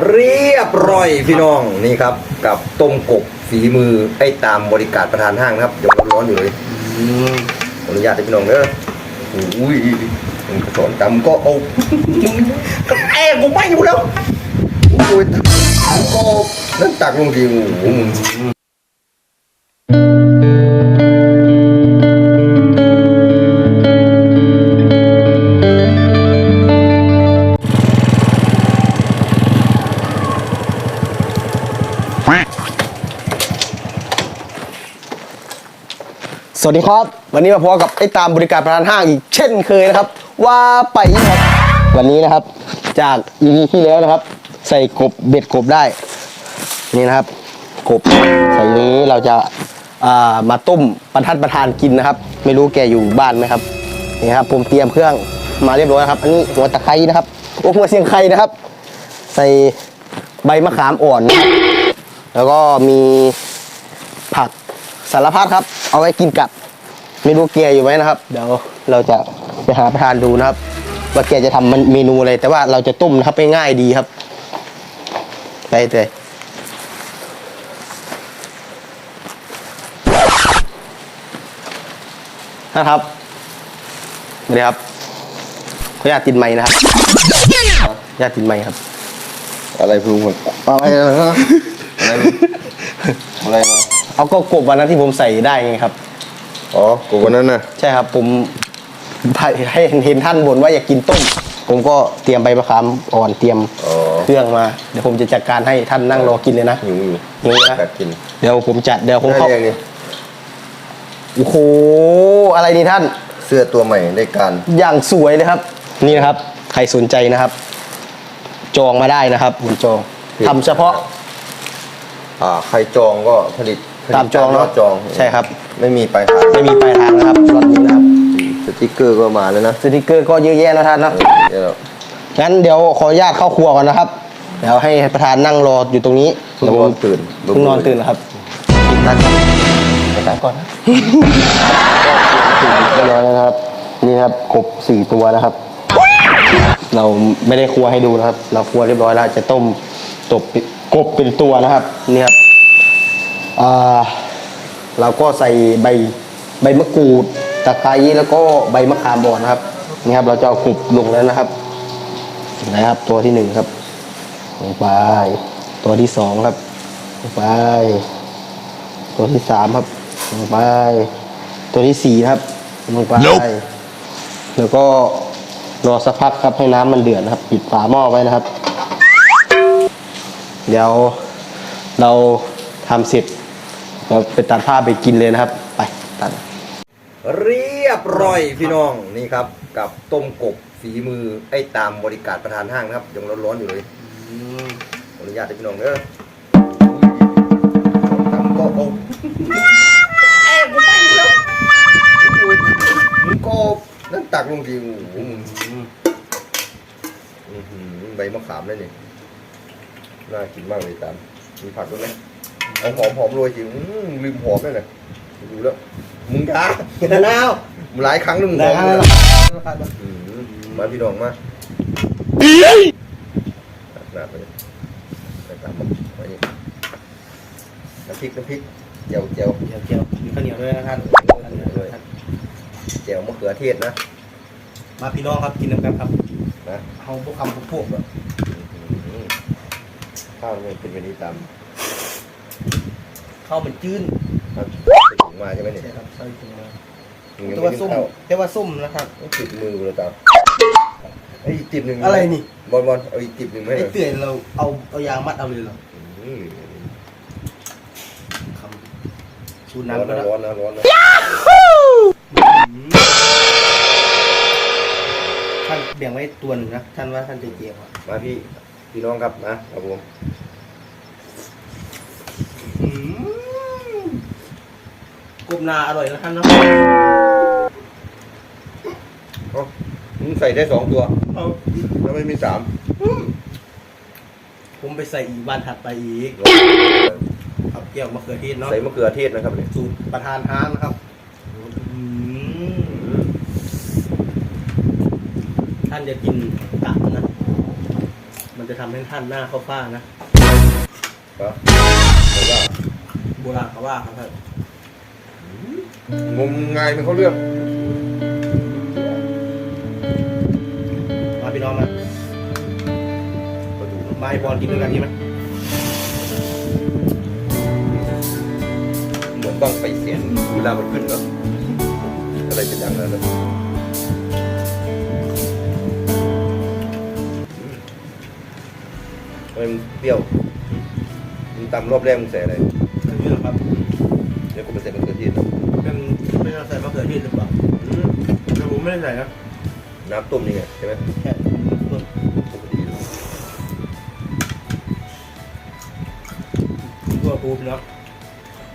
เรียบร้อยพี่น้องนี่ครับ กับต้มกบฝีมือให้ตามบริการประธานห้างนะครับยังร้อนๆอยู่เลยขออนุญาตให้พี่น้องเด้ออุ้ยมึงสอนจำก็เอาก็แอบกูไม่อยู่แล้วอุ้ยก็นั่นตักลงทีโอ้โห สวัสดีครับ วันนี้มาพบกับไอ้ตามบริการประธานห้างอีกเช่นเคยนะครับ ว่าไปครับวันนี้นะครับ จากอีพีที่แล้วนะครับ ใส่กบเบ็ดกบได้ นี่นะครับ กบใส่นี้เราจะามาต้มประทัดประธานกินนะครับ ไม่รู้แกอยู่บ้านไหมครับนี่ครับผมเตรียมเครื่องมาเรียบร้อยแล้วครับ อันนี้หัวตะไคร้นะครับโอ้หัวเสียงไคร้นะครับ ใส่ใบมะขามอ่อนนแล้วก็มีผักสารพัดครับ เอาไว้กินกับ ไม่รู้แกอยู่ไหมนะครับ เดี๋ยวเราจะไปหาประธานดูนะครับ ว่าแกจะทำมันเมนูอะไรแต่ว่าเราจะต้มนะครับง่ายๆดีครับ ไปเลยนะครับสวัสดีครับขออนุญาตติดไม้นะครับขออนุญาตติดไม้ครับ อะไรพูดหมดอะไรนะอะไรอะไรมาเอาก็กบวันนั้นที่ผมใส่ได้ไงครับ อ๋อกูวันนั้นนะใช่ครับ ผมให้เห็นท่านบ่นว่าอยากกินต้ม ผมก็เตรียมใบมะขามอ่อนเตรียมอ๋อเครื่องมา เดี๋ยวผมจะจัดการให้ท่านนั่งรอกินเลยนะหิวอยู่หิวนะกัดกินเดี๋ยวผมจัดเดี๋ยวผมได้เข้ายังไงโอ้โหอะไรนี่ท่าน เสื้อตัวใหม่ได้การอย่างสวยเลยครับ นี่นะครับ ใครสนใจนะครับ จองมาได้นะครับผมจองทำเฉพาะ อ่าใครจองก็ผลิตผลิ ตามจองยเนาะอดจองใช่ครับ ไม่มีปลายทางไม่มีปลายทางนะครับรถนี้นะครับสติกเกอร์ก็มาแล้วนะสติกเกอร์ก็เยอะแยะนะท่านนะเดี๋ยวงั้นเดี๋ยวขออนุญาตเข้าครัวก่อนนะครับ เดี๋ยวให้ประธานนั่งรออยู่ตรงนี้เพิ่งนอนตื่นเพิ่งนอนตื่นนะครับกินตันครับไปตัดก่อนนะเรียบร้อยแล้วนะครับ นี่ครับกบสี่ตัวนะครับ เราไม่ได้ครัวให้ดูนะครับ เราครัวเรียบร้อยแล้วจะต้มตบกบเป็นตัวนะครับนี่ครับอ่า เราก็ใส่ใบใบมะกรูดตะไคร้แล้วก็ใบมะขามบอนนะครับนี่ครับ เราจะเอากบลงแล้วนะครับนะครับ ตัวที่หนึ่งครับลงไป ตัวที่สองครับลงไป ตัวที่สามครับลงไป ตัวที่สี่ครับลงไป แล้วก็รอสักพักครับให้น้ำมันเดือดนะครับ ปิดฝาหม้อไว้นะครับ เดี๋ยวเราทำเสร็จ เราไปตัดผ้าไปกินเลยนะครับ ไปตัด เรียบร้อยพี่น้องนี่ครับ กับต้มกบฝีมือไอ้ตามบริการประธานห้างนะครับยังร้อนๆอยู่เลยขออนุญาตให้พี่น้องเด้อทำก็เอาแอบกูไปแล้วมึงก็นั่นตักลงทีโอ้โหใบมะขามเลยนี่น่ากินมากเลยตามมีผักด้วยไหม เอาหอมหอมๆโรยจริงอื้อลืมหอมเลยนะดูแล้วมึงจ้าแล้วหลายครั้งแล้วมึงได้มองครับเลยอืมมาพี่น้องมาหนาไปเลยไปตามมาไว้นี่น้ำพริกน้ำพริกเจียวเจียวเดี๋ยวเกี่ยวมีข้าวเหนียวด้วยนะท่านเจียวมะเขือเทศนะมาพี่น้องครับกินน้ำกันครับนะเอาพวกคำพวกพวกแบบอืมข้าวเนี่ยเป็นไปนี้ตาม ข้าวมันจื้นครับถุงมาใช่ไหมเนี่ยใช่ครับใส่ถุงมามึงยังแต่ไม่ว่ากินส้มข้าวแต่ว่าส้มนะครับต้องติดมือกูเลยตามไอ้ยอีกติบหนึ่งอะไรนี่ บอลบอลเอาอีกติบหนึ่งไหมไอ้หน่อยเตื่อยเราเอาเอายางมัดเอาเลยเหรออืมคำชูร้อน้ำนก็นะได้ร้อนนะร้อนนะท่านแบ่งไว้ตัวหนึ่งนะท่านว่าท่านจะเจียวอะมาพี่พี่น้องครับนะครับผม บนาอร่อยนะท่านนะเอ้ามึงใส่ได้สองตัว เอาแล้วไม่มีสามผมไปใส่อีกวันถัดไปอีกเอาเกี่ยวมะเขือเทศเนาะใส่มะเขือเทศนะครับเนี่ยสูตรประธานห้างนะครับท่านจะกินกะนะ มันจะจะทำให้ท่านหน้าเข้าฟ้านะ ครับแต่ว่าโบราณเขาว่าครับท่าน งมงายเป็นเขาเรื่องมาพี่น้องมาก็ดูมาให้บอลกินด้วยกันใช่ไหมเหมือนบ้างไฟเสียนเวลามันขึ้นเนาะอะไรเป็นอย่างนั้นเนอะอืมมันเปรี้ยวมึงตำรอบแรกมึงใส่อะไรอันนี้เหรอครับ เดี๋ยวกูไปใส่มะเขือเทศนะเป็ นไม่ต้องใส่มะเขือเทศหรือเปล่าอืมแต่ผมไม่ได้ใส่นะน้ำต้มนี่ไงใช่ไหมแค่ต้นปกติเลยหัวปูพี่น้อง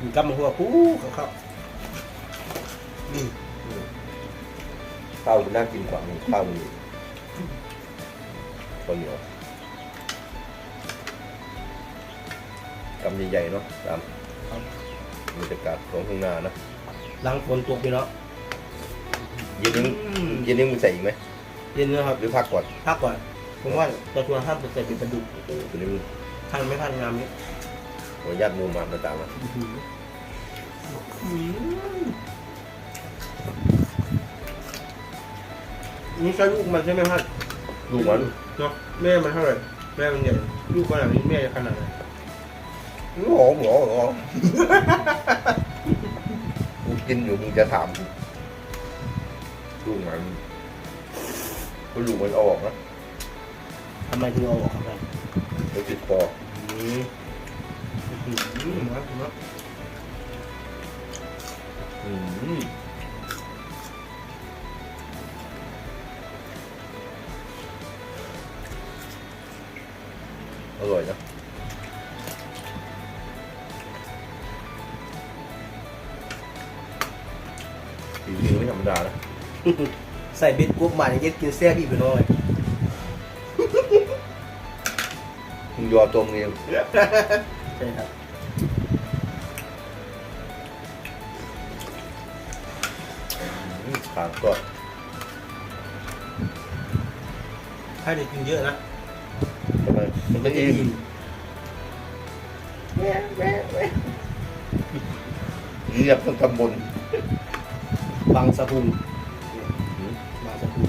มีกำมาหัวปูกับข้าวอืมข้าวมันน่ากินกว่านี่ข้าวมันข้าวเหนียวกำใหญ่ๆเนาะตามครับบรรยากาศของทุ่งนานะ หลังฝนตกพี่น้องเย็นนี้อืมเย็นนี้มึงใส่อีกไหมเย็นนะครับหรือพักก่อนพักก่อนผมว่าจะชวนท่านไปใส่เป็นกระดูกตัวนี้มึงท่านไม่ท่านงามนี้ขออนุญาตมูมามาตามมานี่ใช่ลูกมันใช่ไหมท่านลูกมันเนาะแม่มันเท่าไหร่แม่มันใหญ่ลูกขนาดนี้แม่จะขนาดไหนหงอหงอหงอ กูกินอยู่มึงจะถามกูลูกมันก็ลูกมันเอาออกนะทำไมถึงเอาออกครับท่านเดี๋ยวติดคออืมอืมนะนะอืมอร่อยนะ ฝีมือไม่ธรรมดานะใส่เบ็ดกุ๊กมาอย่างเงี้ยกินแซ่บอีกไปหน่อยมึงยอตัวมึงเองใช่ครับอืมขางก็ถ้าเด็กกินเยอะนะทำไมมันไม่อิ่มเงียบทั้งตำบล บางสะพุงบางสะพุง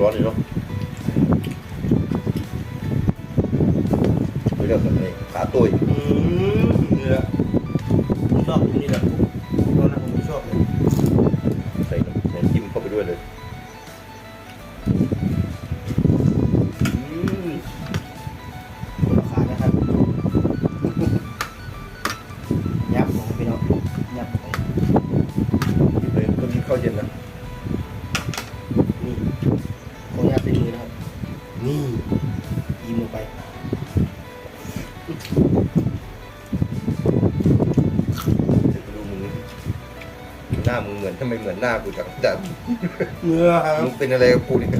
ร้อนๆเลยเนาะ นี่ยิ้มลงไปเดี๋ยวกูดูมึงหน้ามึงเหมือนทำไมเหมือนหน้ากูจังแต่เมื่อครับมึงเป็นอะไรกับกูเนี่ย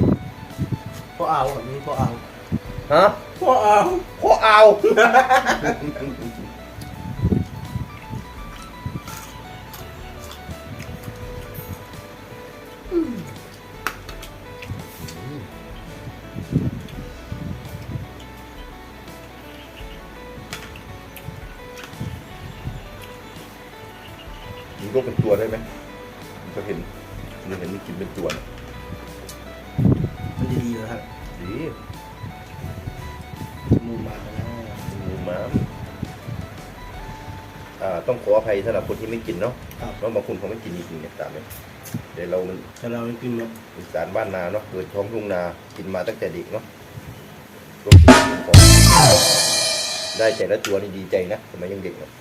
พ่อเอาแบบนี้พ่อเอาฮะพ่อเอาพ่อเอา มึงยกเป็นตัวได้ไหมมึงก็เห็นมึงเห็นมึงกินเป็นตัวนะมันจะดีเหรอครับดีมูมาแล้วหมูม้ามอ่าต้องขออภัยสำหรับคนที่ไม่กินเนาะครับเพราะบางคนเขาไม่กินจริงๆเนี่ยตามเนี่ยเดี๋ยวเรามันแต่เราไม่กินเนาะอีสานบ้านนาเนาะเกิดท้องทุ่งนากินมาตั้งแต่เด็กเนาะรวมถึงของได้แต่ละตัวนี่ดีใจนะสมัยยังเด็กเนาะ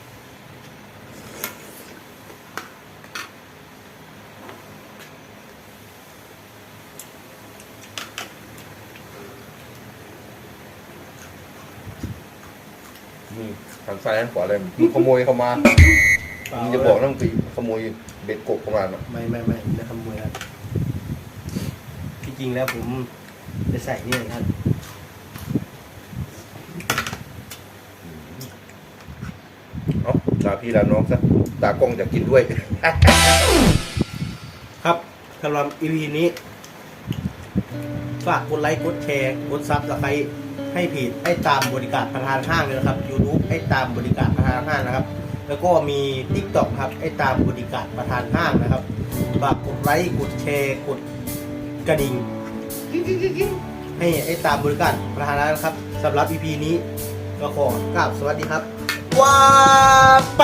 นี่ทางซ้ายทางขวาเลยมึงขโมยเข้ามามึงจะบอกนั่งปีขโมยเบ็ดกบเข้ามาเนาะไม่ไม่ไม่ไม่ขโมยครับที่จริงแล้วผมจะใส่นี่นะครับเอาลาพี่ลาน้องซะตากล้องจะกินด้วย ครับสำหรับ EP นี้ ฝากกดไลค์กดแชร์กดซับสไครต์ ให้เพจให้ตามบริการประธานห้างเลยนะครับ YouTube ให้ตามบริการประธานห้างนะครับ แล้วก็มี TikTok ครับให้ตามบริการประธานห้างนะครับฝากกดไลค์กดแชร์กดกระดิ่งให้ให้ตามบริการประธานห้างนะครับสำหรับ EP นี้ก็ขอกราบสวัสดีครับว้าไป